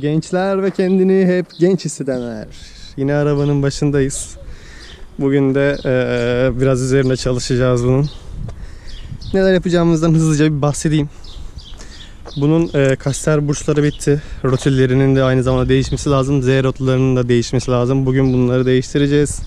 Gençler ve kendini hep genç hissedenler. Yine arabanın başındayız. Bugün de eee, biraz üzerine çalışacağız bunun. Neler yapacağımızdan hızlıca bir bahsedeyim. Bunun eee kaster burçları bitti. Rotillerinin de aynı zamanda değişmesi lazım. Z rotalarının da değişmesi lazım. Bugün bunları değiştireceğiz.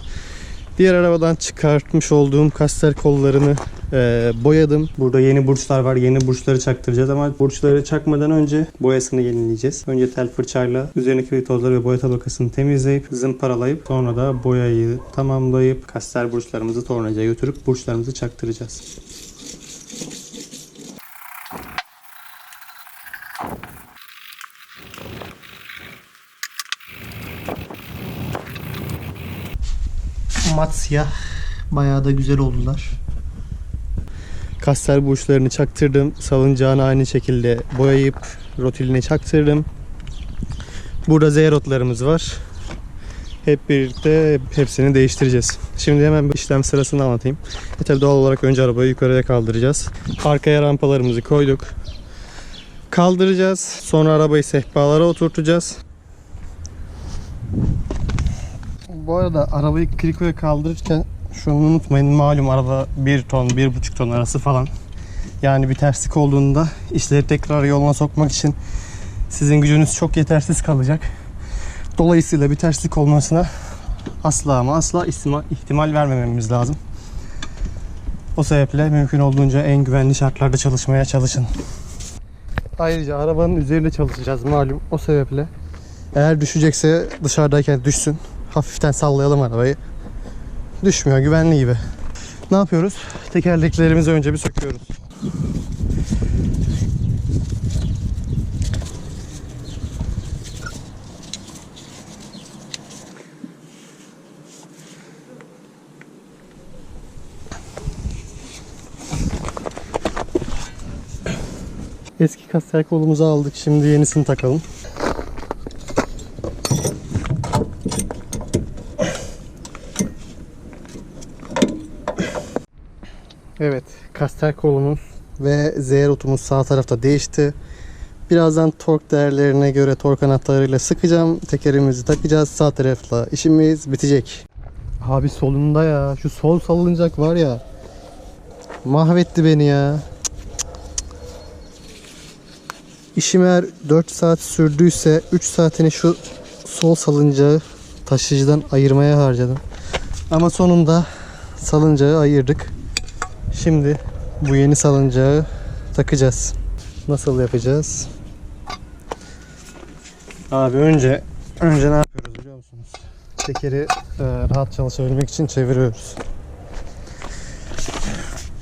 Diğer arabadan çıkartmış olduğum kaster kollarını eee, boyadım. Burada yeni burçlar var. Yeni burçları çaktıracağız ama burçları çakmadan önce boyasını yenileyeceğiz. Önce tel fırçayla üzerindeki tozları ve boya tabakasını temizleyip zımparalayıp sonra da boyayı tamamlayıp kaster burçlarımızı tornacıya götürüp burçlarımızı çaktıracağız. mat siyah. Bayağı da güzel oldular. Kaster burçlarını çaktırdım. Salıncağını aynı şekilde boyayıp rotiline çaktırdım. Burada Z rotlarımız var. Hep birlikte hepsini değiştireceğiz. Şimdi hemen işlem sırasını anlatayım. E tabi doğal olarak önce arabayı yukarıya kaldıracağız. Arkaya rampalarımızı koyduk. Kaldıracağız. Sonra arabayı sehpalara oturtacağız. Bu arada arabayı krikoya kaldırırken şunu unutmayın malum araba 1 ton 1,5 ton arası falan. Yani bir terslik olduğunda işleri tekrar yoluna sokmak için sizin gücünüz çok yetersiz kalacak. Dolayısıyla bir terslik olmasına asla ama asla ihtimal vermememiz lazım. O sebeple mümkün olduğunca en güvenli şartlarda çalışmaya çalışın. Ayrıca arabanın üzerinde çalışacağız malum. O sebeple eğer düşecekse dışarıdayken düşsün. Hafiften sallayalım arabayı. Düşmüyor güvenli gibi. Ne yapıyoruz? Tekerleklerimizi önce bir söküyoruz. Eski kaster kolumuzu aldık. Şimdi yenisini takalım. Evet, kaster kolumuz ve Z rotumuz sağ tarafta değişti. Birazdan tork değerlerine göre tork anahtarıyla sıkacağım. Tekerimizi takacağız. Sağ tarafla işimiz bitecek. Abi solunda ya. Şu sol salınacak var ya. Mahvetti beni ya. İşim eğer 4 saat sürdüyse 3 saatini şu sol salıncağı taşıyıcıdan ayırmaya harcadım. Ama sonunda salıncağı ayırdık. Şimdi bu yeni salıncağı takacağız. Nasıl yapacağız? Abi önce önce ne yapıyoruz biliyor musunuz? Tekeri e, rahat çalışabilmek için çeviriyoruz.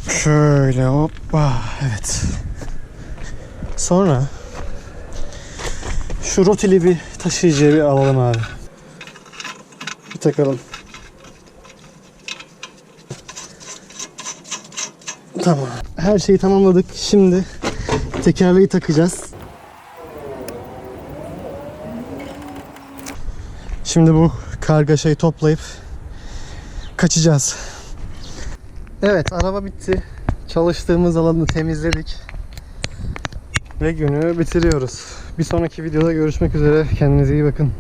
Şöyle hoppa evet. Sonra şu rotili bir taşıyıcıya bir alalım abi. Bir takalım. Tamam. Her şeyi tamamladık. Şimdi tekerleği takacağız. Şimdi bu kargaşayı toplayıp kaçacağız. Evet, araba bitti. Çalıştığımız alanı temizledik. Ve günü bitiriyoruz. Bir sonraki videoda görüşmek üzere. Kendinize iyi bakın.